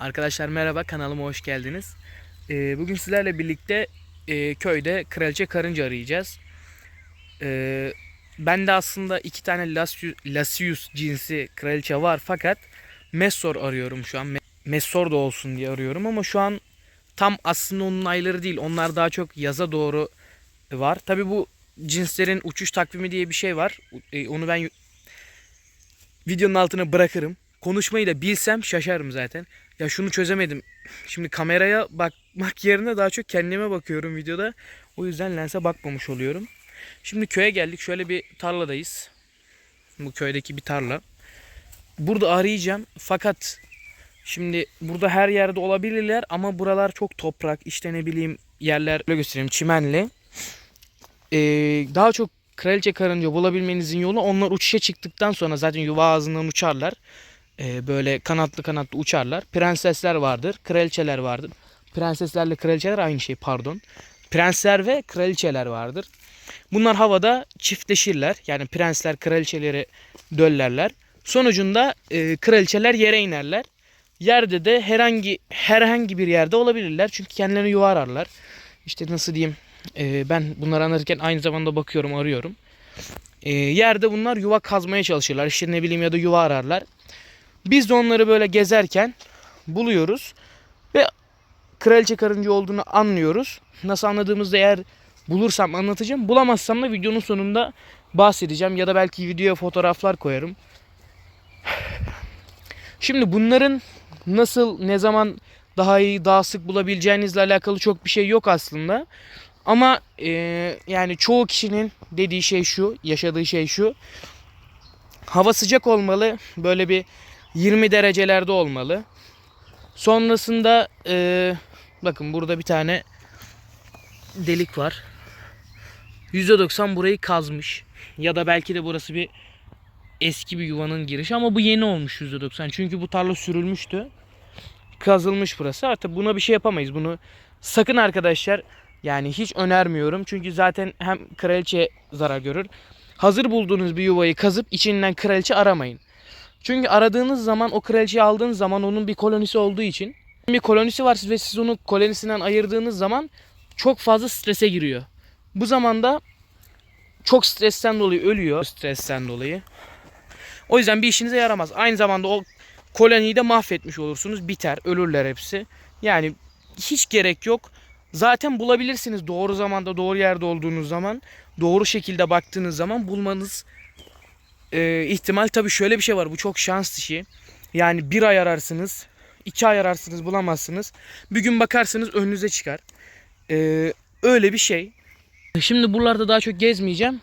Arkadaşlar merhaba kanalıma hoş geldiniz. Ee, bugün sizlerle birlikte e, köyde kraliçe karınca arayacağız. Ee, ben de aslında iki tane Lasius, Lasius cinsi kraliçe var fakat Messor arıyorum şu an. Me- Messor da olsun diye arıyorum ama şu an tam aslında onun ayları değil. Onlar daha çok yaza doğru var. Tabi bu cinslerin uçuş takvimi diye bir şey var. E, onu ben videonun altına bırakırım. Konuşmayı da bilsem şaşarım zaten. Ya şunu çözemedim. Şimdi kameraya bakmak yerine daha çok kendime bakıyorum videoda. O yüzden lense bakmamış oluyorum. Şimdi köye geldik. Şöyle bir tarladayız. Bu köydeki bir tarla. Burada arayacağım. Fakat şimdi burada her yerde olabilirler ama buralar çok toprak. İşte ne bileyim yerler öyle göstereyim çimenli. Ee, daha çok kraliçe karınca bulabilmenizin yolu onlar uçuşa çıktıktan sonra zaten yuva ağzından uçarlar. Ee, böyle kanatlı kanatlı uçarlar. Prensesler vardır, kraliçeler vardır. Prenseslerle kraliçeler aynı şey pardon. Prensler ve kraliçeler vardır. Bunlar havada çiftleşirler. Yani prensler kraliçeleri döllerler. Sonucunda e, kraliçeler yere inerler. Yerde de herhangi herhangi bir yerde olabilirler. Çünkü kendilerini yuva ararlar. İşte nasıl diyeyim e, ben bunları anlatırken aynı zamanda bakıyorum arıyorum. E, yerde bunlar yuva kazmaya çalışırlar. İşte ne bileyim ya da yuva ararlar. Biz de onları böyle gezerken buluyoruz ve kraliçe karınca olduğunu anlıyoruz. Nasıl anladığımızda eğer bulursam anlatacağım. Bulamazsam da videonun sonunda bahsedeceğim ya da belki videoya fotoğraflar koyarım. Şimdi bunların nasıl ne zaman daha iyi daha sık bulabileceğinizle alakalı çok bir şey yok aslında. Ama e, yani çoğu kişinin dediği şey şu, yaşadığı şey şu. Hava sıcak olmalı. Böyle bir 20 derecelerde olmalı. Sonrasında e, bakın burada bir tane delik var. %90 burayı kazmış. Ya da belki de burası bir eski bir yuvanın girişi ama bu yeni olmuş %90. Çünkü bu tarla sürülmüştü. Kazılmış burası. Artık buna bir şey yapamayız. Bunu sakın arkadaşlar yani hiç önermiyorum. Çünkü zaten hem kraliçe zarar görür. Hazır bulduğunuz bir yuvayı kazıp içinden kraliçe aramayın. Çünkü aradığınız zaman o kraliçeyi aldığınız zaman onun bir kolonisi olduğu için bir kolonisi var ve siz onu kolonisinden ayırdığınız zaman çok fazla strese giriyor. Bu zamanda çok stresten dolayı ölüyor. Stresten dolayı. O yüzden bir işinize yaramaz. Aynı zamanda o koloniyi de mahvetmiş olursunuz. Biter. Ölürler hepsi. Yani hiç gerek yok. Zaten bulabilirsiniz doğru zamanda doğru yerde olduğunuz zaman. Doğru şekilde baktığınız zaman bulmanız e, ihtimal tabii şöyle bir şey var. Bu çok şans işi. Yani bir ay ararsınız. iki ay ararsınız bulamazsınız. Bir gün bakarsınız önünüze çıkar. E, öyle bir şey. Şimdi buralarda daha çok gezmeyeceğim.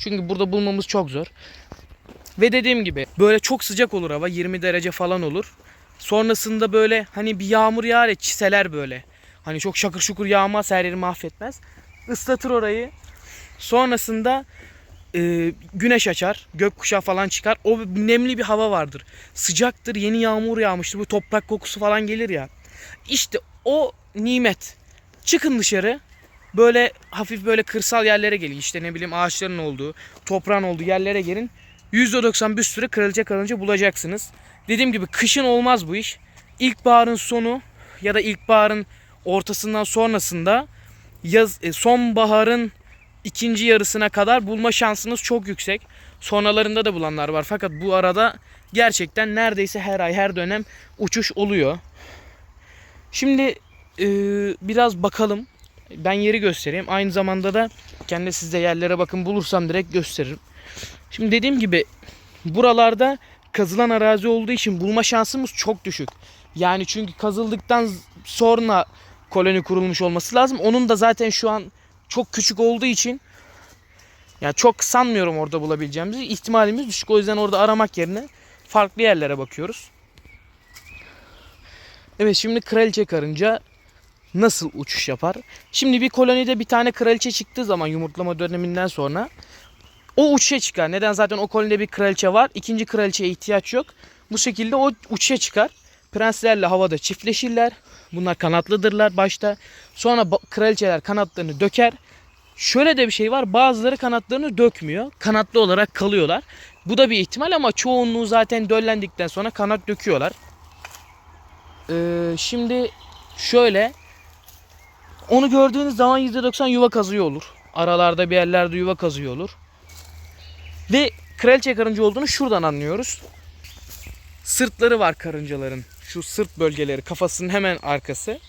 Çünkü burada bulmamız çok zor. Ve dediğim gibi böyle çok sıcak olur hava. 20 derece falan olur. Sonrasında böyle hani bir yağmur yağar ya çiseler böyle. Hani çok şakır şukur yağmaz her yeri mahvetmez. Islatır orayı. Sonrasında e, güneş açar. Gökkuşağı falan çıkar. O nemli bir hava vardır. Sıcaktır. Yeni yağmur yağmıştır. Bu toprak kokusu falan gelir ya. İşte o nimet. Çıkın dışarı. Böyle hafif böyle kırsal yerlere gelin. İşte ne bileyim ağaçların olduğu, toprağın olduğu yerlere gelin. %90 bir sürü kraliçe karınca bulacaksınız. Dediğim gibi kışın olmaz bu iş. İlkbaharın sonu ya da ilkbaharın ortasından sonrasında yaz e, sonbaharın ikinci yarısına kadar bulma şansınız çok yüksek. Sonralarında da bulanlar var. Fakat bu arada gerçekten neredeyse her ay her dönem uçuş oluyor. Şimdi e, biraz bakalım. Ben yeri göstereyim. Aynı zamanda da kendi sizde yerlere bakın bulursam direkt gösteririm. Şimdi dediğim gibi buralarda kazılan arazi olduğu için bulma şansımız çok düşük. Yani çünkü kazıldıktan sonra koloni kurulmuş olması lazım. Onun da zaten şu an çok küçük olduğu için yani çok sanmıyorum orada bulabileceğimizi. İhtimalimiz düşük. O yüzden orada aramak yerine farklı yerlere bakıyoruz. Evet şimdi kraliçe karınca nasıl uçuş yapar? Şimdi bir kolonide bir tane kraliçe çıktığı zaman yumurtlama döneminden sonra o uçuşa çıkar. Neden? Zaten o kolonide bir kraliçe var. İkinci kraliçeye ihtiyaç yok. Bu şekilde o uçuşa çıkar. Prenslerle havada çiftleşirler. Bunlar kanatlıdırlar başta. Sonra kraliçeler kanatlarını döker. Şöyle de bir şey var. Bazıları kanatlarını dökmüyor. Kanatlı olarak kalıyorlar. Bu da bir ihtimal ama çoğunluğu zaten döllendikten sonra kanat döküyorlar. Ee, şimdi şöyle onu gördüğünüz zaman %90 yuva kazıyor olur. Aralarda bir yerlerde yuva kazıyor olur. Ve kraliçe karınca olduğunu şuradan anlıyoruz. Sırtları var karıncaların. Şu sırt bölgeleri kafasının hemen arkası.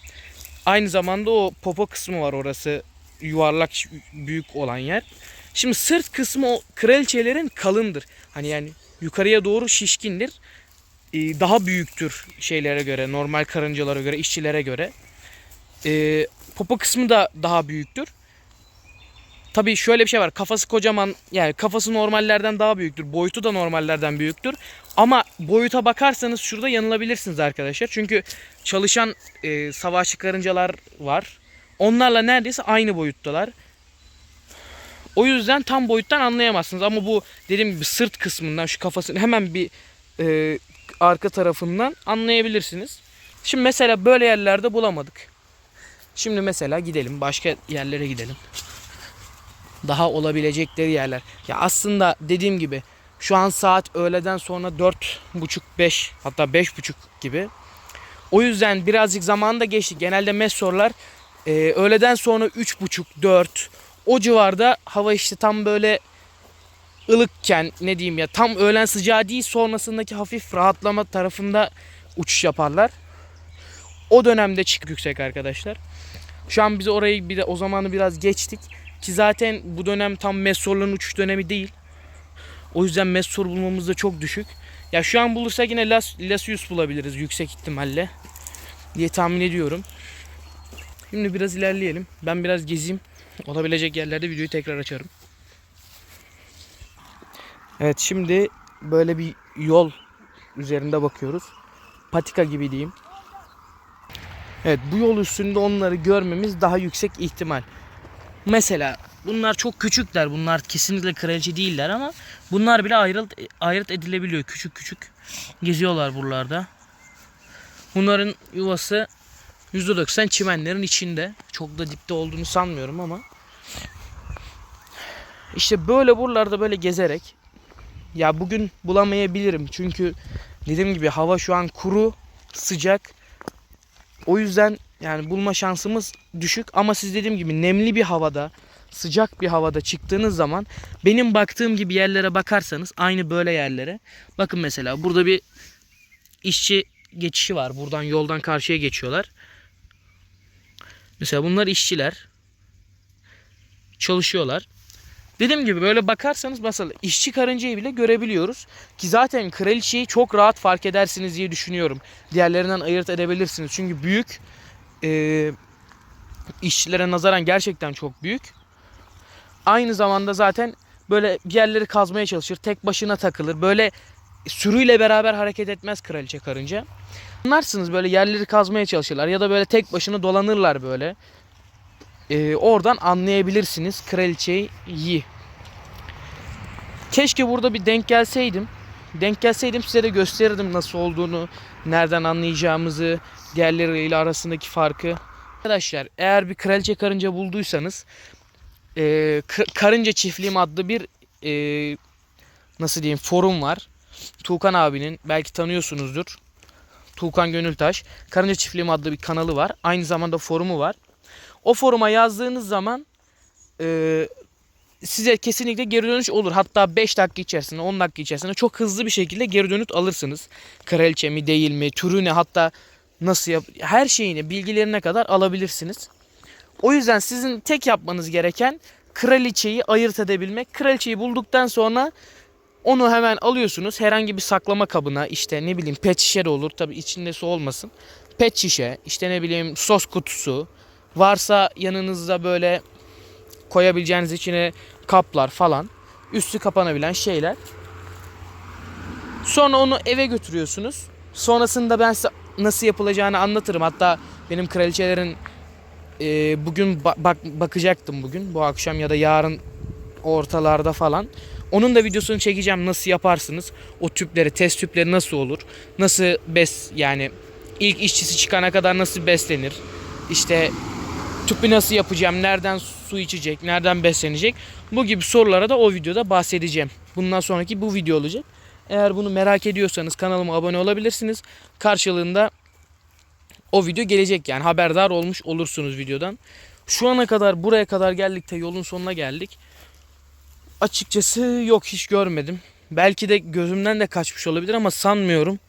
Aynı zamanda o popo kısmı var orası yuvarlak büyük olan yer. Şimdi sırt kısmı o kraliçelerin kalındır. Hani yani yukarıya doğru şişkindir. Ee, daha büyüktür şeylere göre, normal karıncalara göre, işçilere göre. Ee, popo kısmı da daha büyüktür. Tabii şöyle bir şey var. Kafası kocaman yani kafası normallerden daha büyüktür. Boyutu da normallerden büyüktür. Ama boyuta bakarsanız şurada yanılabilirsiniz arkadaşlar. Çünkü çalışan e, savaşçı karıncalar var. Onlarla neredeyse aynı boyuttalar. O yüzden tam boyuttan anlayamazsınız. Ama bu dediğim gibi sırt kısmından şu kafasını hemen bir e, arka tarafından anlayabilirsiniz. Şimdi mesela böyle yerlerde bulamadık. Şimdi mesela gidelim başka yerlere gidelim. Daha olabilecekleri yerler. Ya aslında dediğim gibi şu an saat öğleden sonra 4.30-5 hatta 5.30 gibi. O yüzden birazcık zaman da geçti. Genelde mesorlar e, öğleden sonra 3.30-4 o civarda hava işte tam böyle ılıkken ne diyeyim ya tam öğlen sıcağı değil sonrasındaki hafif rahatlama tarafında uçuş yaparlar. O dönemde çık yüksek arkadaşlar. Şu an biz orayı bir de o zamanı biraz geçtik. Ki zaten bu dönem tam mesorların uçuş dönemi değil. O yüzden mesor bulmamız da çok düşük. Ya şu an bulursak yine Las, Lasius bulabiliriz yüksek ihtimalle. Diye tahmin ediyorum. Şimdi biraz ilerleyelim. Ben biraz gezeyim. Olabilecek yerlerde videoyu tekrar açarım. Evet şimdi böyle bir yol üzerinde bakıyoruz. Patika gibi diyeyim. Evet bu yol üstünde onları görmemiz daha yüksek ihtimal. Mesela bunlar çok küçükler. Bunlar kesinlikle kraliçe değiller ama bunlar bile ayrıt, ayrıt edilebiliyor. Küçük küçük geziyorlar buralarda. Bunların yuvası %90 çimenlerin içinde. Çok da dipte olduğunu sanmıyorum ama. İşte böyle buralarda böyle gezerek ya bugün bulamayabilirim. Çünkü dediğim gibi hava şu an kuru, sıcak. O yüzden yani bulma şansımız düşük ama siz dediğim gibi nemli bir havada, sıcak bir havada çıktığınız zaman benim baktığım gibi yerlere bakarsanız aynı böyle yerlere. Bakın mesela burada bir işçi geçişi var. Buradan yoldan karşıya geçiyorlar. Mesela bunlar işçiler. Çalışıyorlar. Dediğim gibi böyle bakarsanız mesela işçi karıncayı bile görebiliyoruz. Ki zaten kraliçeyi çok rahat fark edersiniz diye düşünüyorum. Diğerlerinden ayırt edebilirsiniz. Çünkü büyük e, işçilere nazaran gerçekten çok büyük. Aynı zamanda zaten böyle bir yerleri kazmaya çalışır. Tek başına takılır. Böyle sürüyle beraber hareket etmez kraliçe karınca. Anlarsınız böyle yerleri kazmaya çalışırlar ya da böyle tek başına dolanırlar böyle. Ee, oradan anlayabilirsiniz kraliçeyi. Keşke burada bir denk gelseydim. Denk gelseydim size de gösterirdim nasıl olduğunu, nereden anlayacağımızı, diğerleriyle arasındaki farkı. Arkadaşlar eğer bir kraliçe karınca bulduysanız e, Karınca Çiftliğim adlı bir e, nasıl diyeyim forum var. Tuğkan abinin belki tanıyorsunuzdur. Tuğkan Gönültaş. Karınca Çiftliğim adlı bir kanalı var. Aynı zamanda forumu var. O foruma yazdığınız zaman e, size kesinlikle geri dönüş olur. Hatta 5 dakika içerisinde 10 dakika içerisinde çok hızlı bir şekilde geri dönüt alırsınız. Kraliçe mi değil mi türü ne hatta nasıl yap her şeyini bilgilerine kadar alabilirsiniz. O yüzden sizin tek yapmanız gereken kraliçeyi ayırt edebilmek. Kraliçeyi bulduktan sonra onu hemen alıyorsunuz herhangi bir saklama kabına işte ne bileyim pet şişe de olur tabi içinde su olmasın. Pet şişe işte ne bileyim sos kutusu varsa yanınızda böyle koyabileceğiniz içine kaplar falan üstü kapanabilen şeyler. Sonra onu eve götürüyorsunuz. Sonrasında ben size nasıl yapılacağını anlatırım. Hatta benim kraliçelerin e, bugün ba- bak bakacaktım bugün bu akşam ya da yarın ortalarda falan. Onun da videosunu çekeceğim nasıl yaparsınız. O tüpleri, test tüpleri nasıl olur? Nasıl bes yani ilk işçisi çıkana kadar nasıl beslenir? İşte tüpü nasıl yapacağım? Nereden su içecek? Nereden beslenecek? Bu gibi sorulara da o videoda bahsedeceğim. Bundan sonraki bu video olacak. Eğer bunu merak ediyorsanız kanalıma abone olabilirsiniz. Karşılığında o video gelecek yani haberdar olmuş olursunuz videodan. Şu ana kadar buraya kadar geldik de yolun sonuna geldik. Açıkçası yok hiç görmedim. Belki de gözümden de kaçmış olabilir ama sanmıyorum.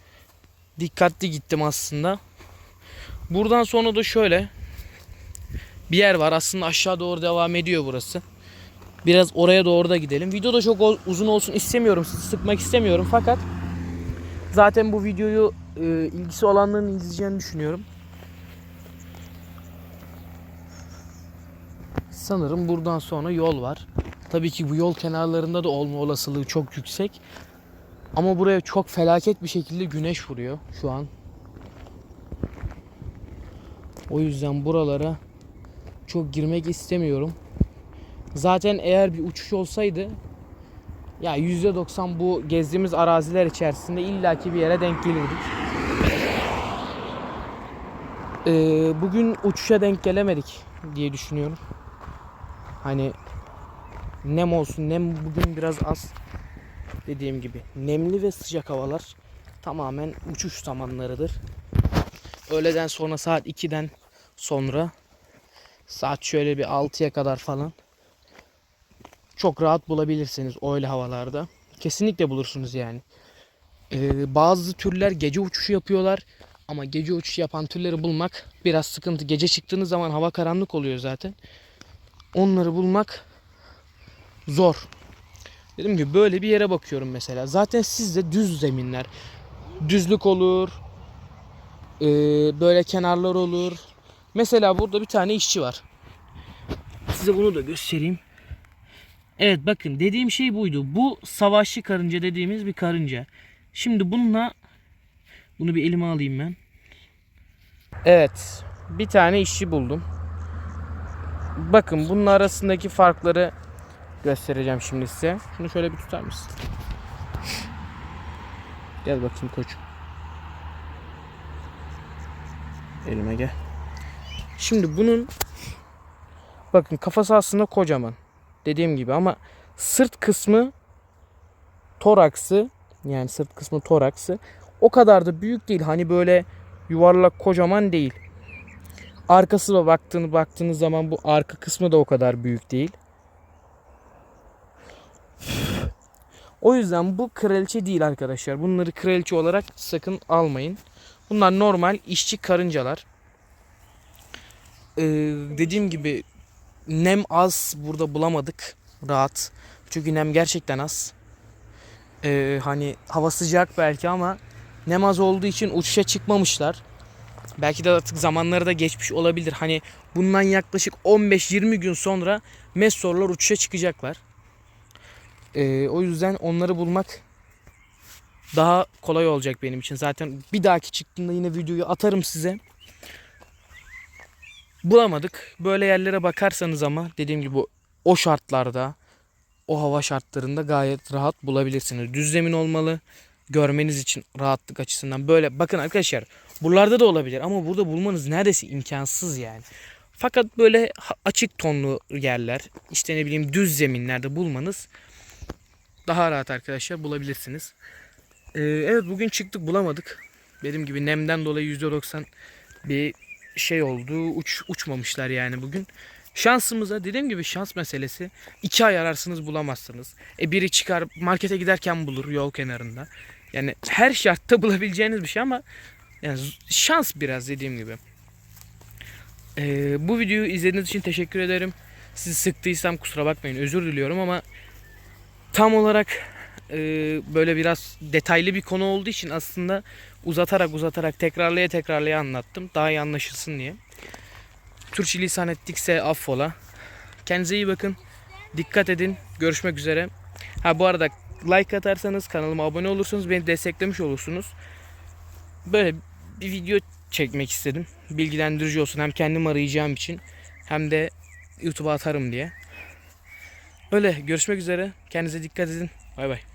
Dikkatli gittim aslında. Buradan sonra da şöyle bir yer var. Aslında aşağı doğru devam ediyor burası. Biraz oraya doğru da gidelim. Video da çok uzun olsun istemiyorum. Sıkmak istemiyorum fakat zaten bu videoyu e, ilgisi olanların izleyeceğini düşünüyorum. Sanırım buradan sonra yol var. Tabii ki bu yol kenarlarında da olma olasılığı çok yüksek. Ama buraya çok felaket bir şekilde güneş vuruyor şu an. O yüzden buralara çok girmek istemiyorum. Zaten eğer bir uçuş olsaydı ya %90 bu gezdiğimiz araziler içerisinde illaki bir yere denk gelirdik. Ee, bugün uçuşa denk gelemedik diye düşünüyorum. Hani nem olsun nem bugün biraz az dediğim gibi nemli ve sıcak havalar tamamen uçuş zamanlarıdır. Öğleden sonra saat 2'den sonra saat şöyle bir 6'ya kadar falan çok rahat bulabilirsiniz öyle havalarda. Kesinlikle bulursunuz yani. Ee, bazı türler gece uçuşu yapıyorlar ama gece uçuşu yapan türleri bulmak biraz sıkıntı. Gece çıktığınız zaman hava karanlık oluyor zaten. Onları bulmak zor. Dedim ki böyle bir yere bakıyorum mesela. Zaten sizde düz zeminler. Düzlük olur. ee, böyle kenarlar olur. Mesela burada bir tane işçi var. Size bunu da göstereyim. Evet bakın dediğim şey buydu. Bu savaşçı karınca dediğimiz bir karınca. Şimdi bununla bunu bir elime alayım ben. Evet. Bir tane işçi buldum. Bakın bunun arasındaki farkları göstereceğim şimdi size. Şunu şöyle bir tutar mısın? Gel bakayım koçum. Elime gel. Şimdi bunun bakın kafası aslında kocaman. Dediğim gibi ama sırt kısmı toraksı yani sırt kısmı toraksı o kadar da büyük değil. Hani böyle yuvarlak kocaman değil. Arkası da baktığını baktığınız zaman bu arka kısmı da o kadar büyük değil. O yüzden bu kraliçe değil arkadaşlar. Bunları kraliçe olarak sakın almayın. Bunlar normal işçi karıncalar. Ee, dediğim gibi nem az burada bulamadık rahat. Çünkü nem gerçekten az. Ee, hani hava sıcak belki ama nem az olduğu için uçuşa çıkmamışlar. Belki de artık zamanları da geçmiş olabilir. Hani bundan yaklaşık 15-20 gün sonra Messorlar uçuşa çıkacaklar. Ee, o yüzden onları bulmak daha kolay olacak benim için. Zaten bir dahaki çıktığında yine videoyu atarım size. Bulamadık. Böyle yerlere bakarsanız ama dediğim gibi o şartlarda, o hava şartlarında gayet rahat bulabilirsiniz. Düz zemin olmalı. Görmeniz için rahatlık açısından. Böyle bakın arkadaşlar buralarda da olabilir ama burada bulmanız neredeyse imkansız yani. Fakat böyle açık tonlu yerler, işte ne bileyim düz zeminlerde bulmanız daha rahat arkadaşlar bulabilirsiniz. Ee, evet bugün çıktık bulamadık. Dediğim gibi nemden dolayı %90 bir şey oldu. Uç, uçmamışlar yani bugün. Şansımıza dediğim gibi şans meselesi. iki ay ararsınız bulamazsınız. E biri çıkar markete giderken bulur yol kenarında. Yani her şartta bulabileceğiniz bir şey ama yani şans biraz dediğim gibi. Ee, bu videoyu izlediğiniz için teşekkür ederim. Sizi sıktıysam kusura bakmayın özür diliyorum ama tam olarak e, böyle biraz detaylı bir konu olduğu için aslında uzatarak uzatarak tekrarlaya tekrarlaya anlattım. Daha iyi anlaşılsın diye. Türkçe lisan ettikse affola. Kendinize iyi bakın. Dikkat edin. Görüşmek üzere. Ha bu arada like atarsanız kanalıma abone olursanız beni desteklemiş olursunuz. Böyle bir video çekmek istedim. Bilgilendirici olsun. Hem kendim arayacağım için hem de YouTube'a atarım diye. Öyle görüşmek üzere. Kendinize dikkat edin. Bay bay.